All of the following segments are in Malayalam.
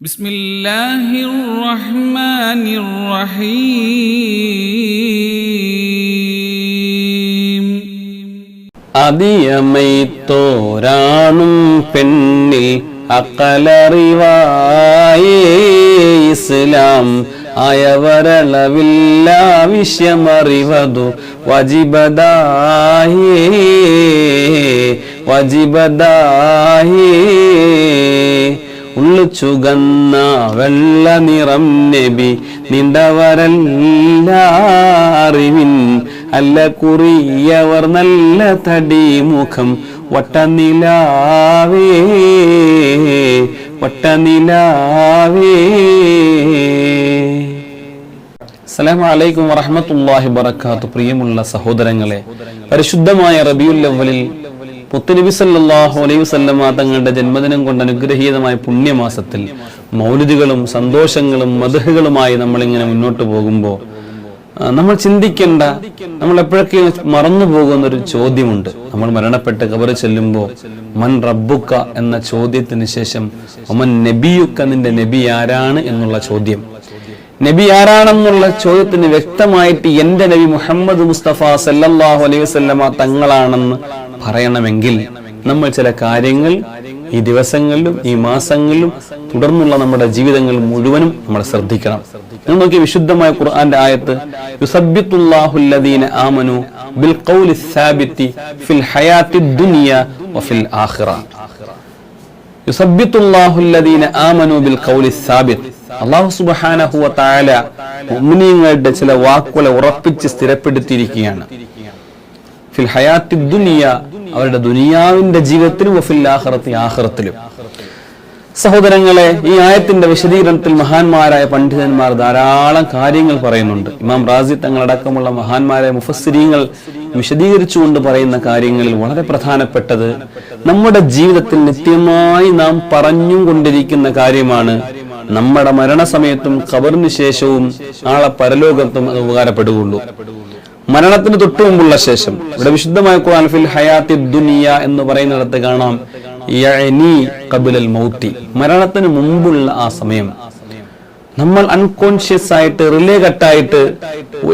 بسم الله الرحمن الرحيم അതിയമൈത്തോരാണും പെണ്ണിൽ അക്കലറിവായേ ഇസ്ലാം ആയവരളവില്ല വിഷയമറിവതു വജിബദായേ വജിബദായേ ഉള്ളു ചുകന്ന വെള്ള നിറം നബി നിണ്ടവരല്ല അറിവിൻ അല്ല കുറിയവർ നല്ല തടി മുഖം വട്ടനിലാവേ വട്ടനിലാവേ അസ്സലാമു അലൈക്കും വറഹ്മത്തുള്ളാഹി വബറകാത്തു പ്രിയമുള്ള സഹോദരങ്ങളെ പരിശുദ്ധമായ റബിയുൽ അവ്വലിൽ മുത്തുനബി സല്ലാഹു അലൈഹി വസല്ലമ തങ്ങളുടെ ജന്മദിനം കൊണ്ട് അനുഗ്രഹീതമായ പുണ്യമാസത്തിൽ മൗലിദുകളും സന്തോഷങ്ങളും മധുഹകളുമായി നമ്മളിങ്ങനെ മുന്നോട്ട് പോകുമ്പോൾ നമ്മൾ ചിന്തിക്കേണ്ട നമ്മൾ എപ്പോഴൊക്കെ മറന്നു പോകുന്ന ഒരു ചോദ്യമുണ്ട്. നമ്മൾ മരണപ്പെട്ട് കബറ് ചെല്ലുമ്പോൾ മൻ റബ്ബുക്ക എന്ന ചോദ്യത്തിന് ശേഷം ഒമൻ നബിയുക്ക നിന്റെ നബി ആരാണ് എന്നുള്ള ചോദ്യം. നബി ആരാണെന്നുള്ള ചോദ്യത്തിന് വ്യക്തമായിട്ട് എന്റെ നബി മുഹമ്മദ് മുസ്തഫ സല്ലാഹു അലൈഹി വസല്ലമ തങ്ങളാണെന്ന് പറയണമെങ്കിൽ നമ്മൾ ചില കാര്യങ്ങൾ ഈ ദിവസങ്ങളിലും ഈ മാസങ്ങളിലും തുടർന്നുള്ള നമ്മുടെ ജീവിതങ്ങൾ മുഴുവനും നമ്മൾ ശ്രദ്ധിക്കണം. നിങ്ങൾ നോക്കി വിശുദ്ധമായ ഖുർആന്റെ ആയത്ത് യുസബ്ബിത്തുല്ലാഹുല്ലദീന ആമനു ബിൽ ഖൗലി സാബിത്തി ഫിൽ ഹയാത്തി ദുനിയ വഫിൽ ആഖിറ. യുസബ്ബിത്തുല്ലാഹുല്ലദീന ആമനു ബിൽ ഖൗലി സാബിത്ത് സുബ്ഹാനഹു വ തആല മുഅ്മിനീങ്ങളുടെ ചില വാക്കുകളെ ഉറപ്പിച്ച് സ്ഥിരപ്പെടുത്തിയിരിക്കുകയാണ്. ഫിൽ ഹയാത്തി ദുനിയ അവരുടെ ദുനിയാവിന്റെ ജീവിതത്തിലും വഫിൽ ആഖിറത്തി ആഖിറത്തിലും. സഹോദരങ്ങളെ ഈ ആയത്തിന്റെ വിശദീകരണത്തിൽ മഹാന്മാരായ പണ്ഡിതന്മാർ ധാരാളം കാര്യങ്ങൾ പറയുന്നുണ്ട്. ഇമാം റാസി തങ്ങളടക്കമുള്ള മഹാന്മാരായ മുഫസ്സിരീങ്ങൾ വിശദീകരിച്ചുകൊണ്ട് പറയുന്ന കാര്യങ്ങളിൽ വളരെ പ്രധാനപ്പെട്ടത് നമ്മുടെ ജീവിതത്തിൽ നിത്യമായി നാം പറഞ്ഞും കൊണ്ടിരിക്കുന്ന കാര്യമാണ് നമ്മുടെ മരണസമയത്തും കബറിന് ശേഷവും നാളെ പരലോകത്തും അത് ഉപകാരപ്പെടുകയുള്ളൂ. മരണത്തിന് തൊട്ടു മുമ്പുള്ള ശേഷം. ഇവിടെ വിശുദ്ധമായ ഖുർആൻ ഫിൽ ഹയാത്തി ദുനിയ എന്ന് പറയുന്നിടത്ത് കാണാം യഅനി മരണത്തിന് മുമ്പുള്ള ആ സമയം. നമ്മൾ അൺകോൺഷ്യസ് ആയിട്ട് റിലേ കട്ടായിട്ട്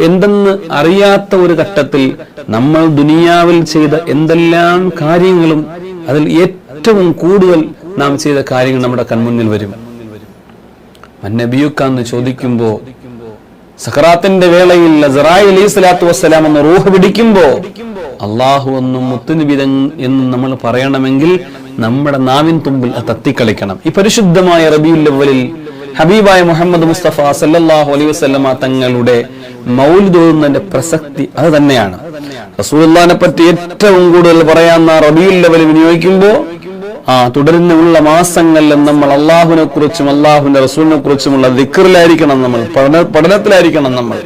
എന്തെന്ന് അറിയാത്ത ഒരു ഘട്ടത്തിൽ നമ്മൾ ദുനിയാവിൽ ചെയ്ത എന്തെല്ലാം കാര്യങ്ങളും അതിൽ ഏറ്റവും കൂടുതൽ നാം ചെയ്ത കാര്യങ്ങൾ നമ്മുടെ കൺമുന്നിൽ വരും. നബിയുക്കാന്ന് ചോദിക്കുമ്പോ സഖറാത്തിന്റെ വേളയിൽ അസറായി അലൈഹി സ്വലാത്തു വസ്സലാം എന്ന് റൂഹ് പിടിക്കുമ്പോ അള്ളാഹു എന്നും മുത്തുനിബിതൻ എന്നും നമ്മൾ പറയണമെങ്കിൽ നമ്മുടെ നാവിൻ തുമ്പിൽ അത് തത്തിക്കളിക്കണം. ഈ പരിശുദ്ധമായ റബിയുല്ലവലിൽ ഹബീബായ മുഹമ്മദ് മുസ്തഫ സല്ലാഹു അലൈഹി വസല്ലമ തങ്ങളുടെ മൗലിദ് തോന്നുന്നതിന്റെ പ്രസക്തി അത് തന്നെയാണ്. റസൂലുള്ളാഹിനെ പറ്റി ഏറ്റവും കൂടുതൽ പറയാൻ റബിയുൽ അവൽ വിനിയോഗിക്കുമ്പോൾ ആ തുടരുന്നുള്ള മാസങ്ങളിലും നമ്മൾ അള്ളാഹുവിനെ കുറിച്ചും അള്ളാഹുവിന്റെ റസൂലിനെ കുറിച്ചുമുള്ള ദിക്കറിലായിരിക്കണം നമ്മൾ പഠന പഠനത്തിലായിരിക്കണം നമ്മൾ.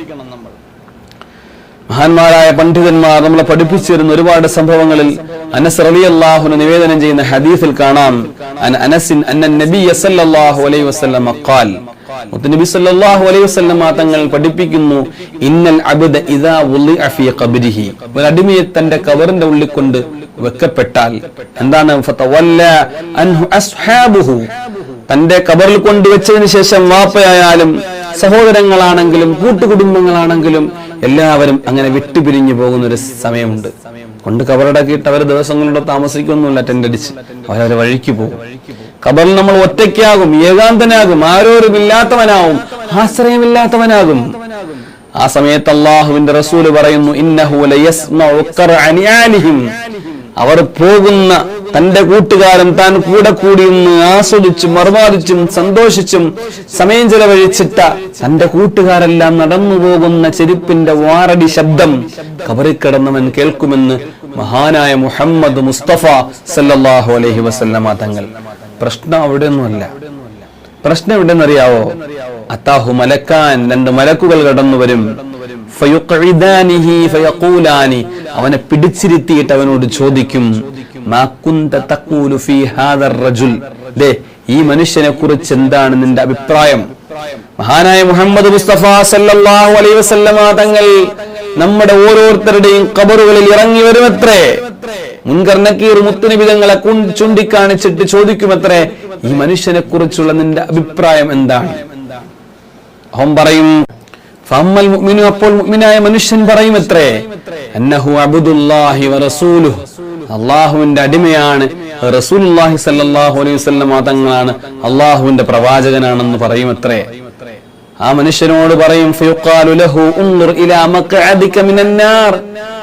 മഹാന്മാരായ പണ്ഡിതന്മാർ നമ്മളെ പഠിപ്പിച്ചിരുന്ന ഒരുപാട് സംഭവങ്ങളിൽ അനസ് റലി അള്ളാഹുന് നിവേദനം ചെയ്യുന്ന ഹദീസിൽ കാണാം. അനസിൻ അന്ന നബി നബി സല്ലല്ലാഹു അലൈഹി തങ്ങൾ പഠിപ്പിക്കുന്നു ഇന്നൽ അബ്ദ ഇദാ അഫി ഒരു അടിമയെ തന്റെ കബറിന്റെ ഉള്ളിൽ കൊണ്ട് വെക്കപ്പെട്ടാൽ എന്താണ്? തന്റെ കബറിൽ കൊണ്ടുവച്ചതിന് ശേഷം വാപ്പയായാലും സഹോദരങ്ങളാണെങ്കിലും കൂട്ടുകുടുംബങ്ങളാണെങ്കിലും എല്ലാവരും അങ്ങനെ വിട്ടുപിരിഞ്ഞു പോകുന്ന ഒരു സമയമുണ്ട്. കൊണ്ട് കബറടക്കിയിട്ട് അവർ ദിവസങ്ങളുടെ താമസിക്കൊന്നുമില്ല ടെൻഡടിച്ച് അവരവരെ വഴിക്ക് പോകും. കബറിൽ നമ്മൾ ഒറ്റയ്ക്കാകും ഏകാന്തനാകും ആരോരുമില്ലാത്തവനാവും ആശ്രയമില്ലാത്തവനാകും. ആ സമയത്ത് അള്ളാഹുവിന്റെ റസൂൽ പറയുന്നു ഇന്നഹു ലയസ്മഉ ഖർഅനിയാലിഹിം അവർ പോകുന്ന തന്റെ കൂട്ടുകാരൻ താൻ കൂടെ കൂടിയെന്ന് ആസ്വദിച്ചും മറുപാദിച്ചും സന്തോഷിച്ചും സമയം ചെലവഴിച്ചിട്ട തന്റെ കൂട്ടുകാരെല്ലാം നടന്നു പോകുന്ന ചെരുപ്പിന്റെ വാറടി ശബ്ദം കബറിൽ കേൾക്കുമെന്ന് മഹാനായ മുഹമ്മദ് മുസ്തഫ സല്ലല്ലാഹു അലൈഹി വസല്ലമ തങ്ങൾ. പ്രശ്നം അവിടെയൊന്നുമല്ല. പ്രശ്നം എവിടെ നിന്നറിയാവോ അത്താഹു മലക്കാൻ രണ്ട് മലക്കുകൾ കടന്നു വരും അവനെ പിടിച്ചിരുത്തിയിട്ട് അവനോട് ചോദിക്കും ഈ മനുഷ്യനെ കുറിച്ച് എന്താണ് നിന്റെ അഭിപ്രായം? മഹാനായ മുഹമ്മദ് മുസ്തഫ സല്ലല്ലാഹു അലൈഹി വസല്ലമ തങ്ങൾ നമ്മുടെ ഓരോരുത്തരുടെയും കബറുകളിൽ ഇറങ്ങി വരുമത്രേ? മുൻകർണക്കീർ മുത്തുനിബിതങ്ങളെ ചൂണ്ടിക്കാണിച്ചിട്ട് ചോദിക്കുമത്രേ ഈ മനുഷ്യനെ കുറിച്ചുള്ള നിന്റെ അഭിപ്രായം എന്താണ്? അഹം പറയും ഫമ്മൽ അപ്പോൾ മുഅ്മിനായ മനുഷ്യൻ പറയും എത്രേ അന്നഹു അബ്ദുല്ലാഹി അള്ളാഹുവിന്റെ അടിമയാണ്. റസൂലുള്ളാഹി സല്ലല്ലാഹു അലൈഹി വസല്ലം തങ്ങളാണ്. അള്ളാഹുവിന്റെ പ്രവാചകനാണെന്ന് പറയും എത്രേ ആ മനുഷ്യനോട് പറയും ലഹു ഇലാ മഖഅദിക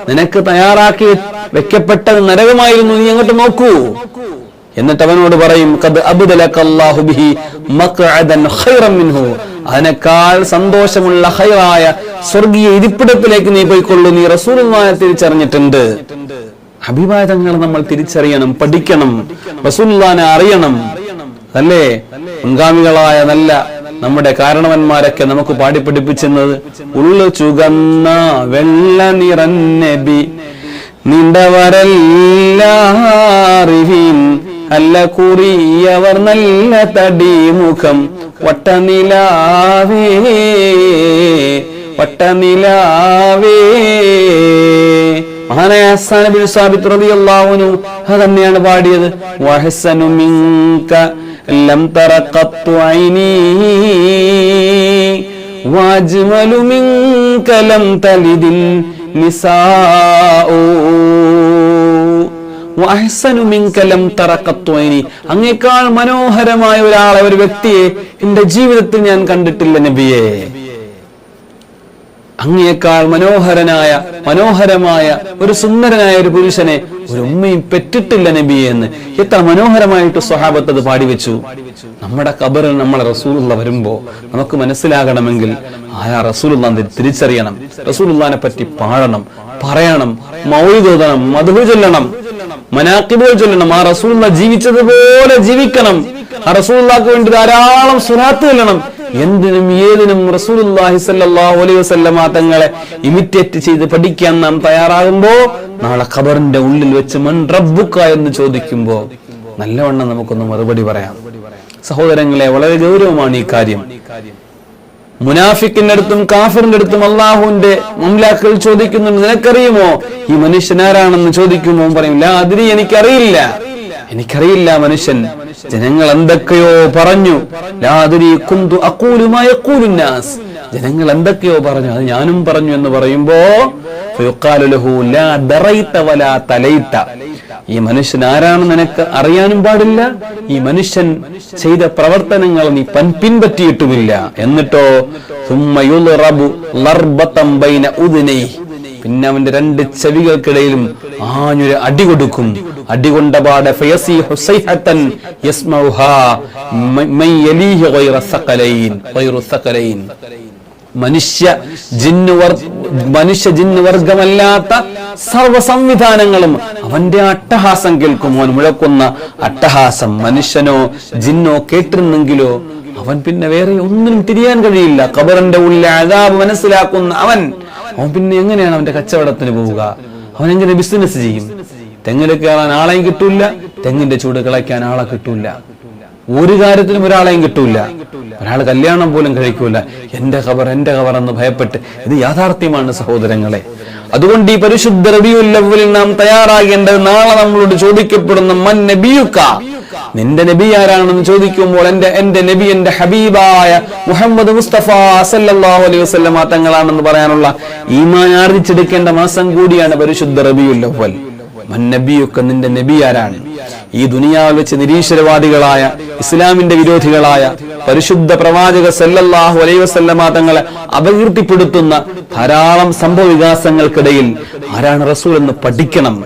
നിനക്ക് തയ്യാറാക്കി വെക്കപ്പെട്ടത് നരകമായിരുന്നു നീ അങ്ങോട്ട് നോക്കൂ. എന്നിട്ട് അവനോട് പറയും ഖദ് അബ്ദലക അല്ലാഹു ബിഹി മഖഅദൻ ഖൈറൻ മിൻഹു. അതിനേക്കാൾ സന്തോഷമുള്ള ഹൈറായ സ്വർഗീയ ഇരിപ്പിടത്തിലേക്ക് നീ പോയിക്കൊള്ളു. നീ റസൂലുമായ തിരിച്ചറിഞ്ഞിട്ടുണ്ട്. അഭിവാദങ്ങൾ നമ്മൾ തിരിച്ചറിയണം പഠിക്കണം റസൂലുല്ലാനെ അറിയണം. അല്ലേ? മുൻഗാമികളായ നല്ല നമ്മുടെ കാരണവന്മാരൊക്കെ നമുക്ക് പാടി പഠിപ്പിച്ചെന്നത് ഉള്ളു ചുകന്ന വെള്ള നിറന്നബി നിണ്ടവരെല്ലാറിവിൻ അല്ല കുറിയവർ നല്ല തടിമുഖം. വട്ടനിലാവേ വട്ടനിലാവേ. മഹാനായ തന്നെയാണ് പാടിയത്. വഹസനു തലിതിൽ ലം ഐനി മിങ്ക ലം തലിദിൽ അങ്ങേക്കാൾ മനോഹരമായ ഒരാളെ ഒരു വ്യക്തിയെ എന്റെ ജീവിതത്തിൽ ഞാൻ കണ്ടിട്ടില്ല നബിയേ. അങ്ങേക്കാൾ മനോഹരനായ മനോഹരമായ ഒരു സുന്ദരനായ ഒരു പുരുഷനെ ഒരു ഉമ്മയും പെറ്റിട്ടില്ല നബി എന്ന്. എത്ര മനോഹരമായിട്ട് സ്വഹാബത്ത് അത് പാടി വെച്ചു. നമ്മുടെ കബറിൽ നമ്മളെ റസൂലുള്ള വരുമ്പോ നമുക്ക് മനസ്സിലാകണമെങ്കിൽ ആയാ റസൂലുള്ള തിരിച്ചറിയണം. റസൂലുള്ളാനെ പറ്റി പാടണം പറയണം മൗലിതോതണം മധു ചൊല്ലണം മനാക്കിബോൾ ചൊല്ലണം ആ റസൂലുള്ള ജീവിച്ചതുപോലെ ജീവിക്കണം. ആ റസൂലുള്ളാക്ക് വേണ്ടി ധാരാളം സുനാത്ത് ചെല്ലണം. എന്തിനും ഏതിനും റസൂലുള്ളാഹി സല്ലല്ലാഹു അലൈഹി വസല്ലമ തങ്ങളെ ഇമിറ്റേറ്റ് ചെയ്ത് പഠിക്കാൻ നാം തയ്യാറാകുമ്പോ നാളെ ഖബറിന്റെ ഉള്ളിൽ വെച്ച് മൻ റബ്ബുക്ക എന്ന് ചോദിക്കുമ്പോ നല്ലവണ്ണം നമുക്കൊന്ന് മറുപടി പറയാം. സഹോദരങ്ങളെ വളരെ ഗൗരവമാണ് ഈ കാര്യം. മുനാഫിക്കിന്റെ അടുത്തും കാഫിറിന്റെ അടുത്തും അള്ളാഹുവിന്റെ മംലാക്കൾ ചോദിക്കുന്നുണ്ട്. നിനക്കറിയുമോ? ഈ മനുഷ്യൻ ആരാണെന്ന് ചോദിക്കുമ്പോൾ പറയും ലാ എനിക്കറിയില്ല. എനിക്കറിയില്ല മനുഷ്യൻ. ജനങ്ങൾ എന്തൊക്കെയോ പറഞ്ഞു ജനങ്ങൾ എന്തൊക്കെയോ പറഞ്ഞു. അത് ഞാനും പറഞ്ഞു എന്ന് പറയുമ്പോ ഈ മനുഷ്യൻ ആരാണ് നിനക്ക് അറിയാനും പാടില്ല? ഈ മനുഷ്യൻ ചെയ്ത പ്രവർത്തനങ്ങൾ നീ പൻ പിൻപറ്റിയിട്ടുമില്ല. എന്നിട്ടോ പിന്നെ അവന്റെ രണ്ട് ചെവികൾക്കിടയിലും ആഞ്ഞൊരു അടി കൊടുക്കും. അടി കൊണ്ട പാടെ ഫയസി ഹുസൈഹത്തൻ യസ്മൗഹാ മൻ യലീഹി ഗൈറ സഖലൈൻ ഗൈറു സഖലൈൻ മനുഷ്യ ജിന്നുവർ മനുഷ്യ ജിന്നു വർഗമല്ലാത്ത സർവ സംവിധാനങ്ങളും അവന്റെ അട്ടഹാസം കേൾക്കും. അവൻ മുഴക്കുന്ന അട്ടഹാസം മനുഷ്യനോ ജിന്നോ കേട്ടിരുന്നെങ്കിലോ അവൻ പിന്നെ വേറെ ഒന്നിനും തിരിയാൻ കഴിയില്ല. കബറിന്റെ ഉള്ളിലെ അതാബ് മനസ്സിലാക്കുന്ന അവൻ അവൻ പിന്നെ എങ്ങനെയാണ് അവന്റെ കച്ചവടത്തിന് പോവുക? അവൻ എങ്ങനെ ബിസിനസ് ചെയ്യും? തെങ്ങിൽ കയറാൻ ആളെയും കിട്ടൂല തെങ്ങിന്റെ ചൂട് കിളയ്ക്കാൻ ആളെ കിട്ടൂല ഒരു കാര്യത്തിനും ഒരാളെയും കിട്ടൂല ഒരാൾ കല്യാണം പോലും കഴിക്കൂല. എന്റെ ഖബർ എന്റെ ഖബർ എന്ന് ഭയപ്പെട്ട് ഇത് യാഥാർത്ഥ്യമാണ് സഹോദരങ്ങളെ. അതുകൊണ്ട് ഈ പരിശുദ്ധ റബിയുല്ലവലിൽ നാം തയ്യാറാകേണ്ടത് നാളെ നമ്മളോട് ചോദിക്കപ്പെടുന്ന മൻ നബിയുക്ക? നിന്റെ നബി ആരാണെന്ന് ചോദിക്കുമ്പോൾ എന്റെ എന്റെ നബി എന്റെ ഹബീബായ മുഹമ്മദ് മുസ്തഫ സല്ലല്ലാഹു അലൈഹി വസല്ലമ തങ്ങളാണെന്ന് പറയാനുള്ള ഈമാൻ ആർജിച്ചെടുക്കേണ്ട മാസം കൂടിയാണ് പരിശുദ്ധ റബിയുല്ലവൽ നബിയുക്ക നിന്റെ നബി ആരാണ് ഈ ദുനിയാവിൽ വെച്ച് നിരീശ്വരവാദികളായ ഇസ്ലാമിന്റെ വിരോധികളായ പരിശുദ്ധ പ്രവാചക സല്ലല്ലാഹു അലൈ വസല്ലമ തങ്ങളെ അപകീർത്തിപ്പെടുത്തുന്ന ധാരാളം സംഭവ വികാസങ്ങൾക്കിടയിൽ ആരാണ് റസൂൽ എന്ന് പഠിക്കണം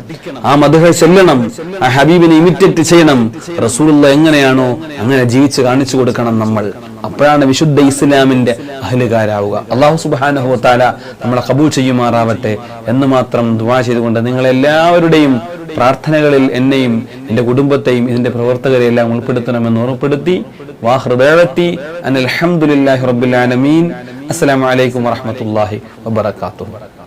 ആ മധുഹ ചെല്ലണം ആ ഹബീബിനെ ഇമിറ്റേറ്റ് ചെയ്യണം റസൂലുള്ള എങ്ങനെയാണോ അങ്ങനെ ജീവിച്ച് കാണിച്ചു കൊടുക്കണം നമ്മൾ. അപ്പോഴാണ് വിശുദ്ധ ഇസ്ലാമിന്റെ അഹലുകാരാവുക അള്ളാഹു സുബാനഹു താല നമ്മളെ കബൂൾ ചെയ്യുമാറാവട്ടെ എന്ന് മാത്രം ദുവാ ചെയ്തുകൊണ്ട് നിങ്ങളെല്ലാവരുടെയും പ്രാർത്ഥനകളിൽ എന്നെയും എന്റെ കുടുംബത്തെയും ഇതിന്റെ പ്രവർത്തകരെയും എല്ലാം ഉൾപ്പെടുത്തണമെന്ന് ഓർമ്മപ്പെടുത്തി വാഹൃദേവത്തി അനിൽ അലഹമുല്ലാഹി റബ്ബുൽ ആലമീൻ. അസ്സലാമു അലൈക്കും വറഹ്മത്തുള്ളാഹി വബറകാതുഹു.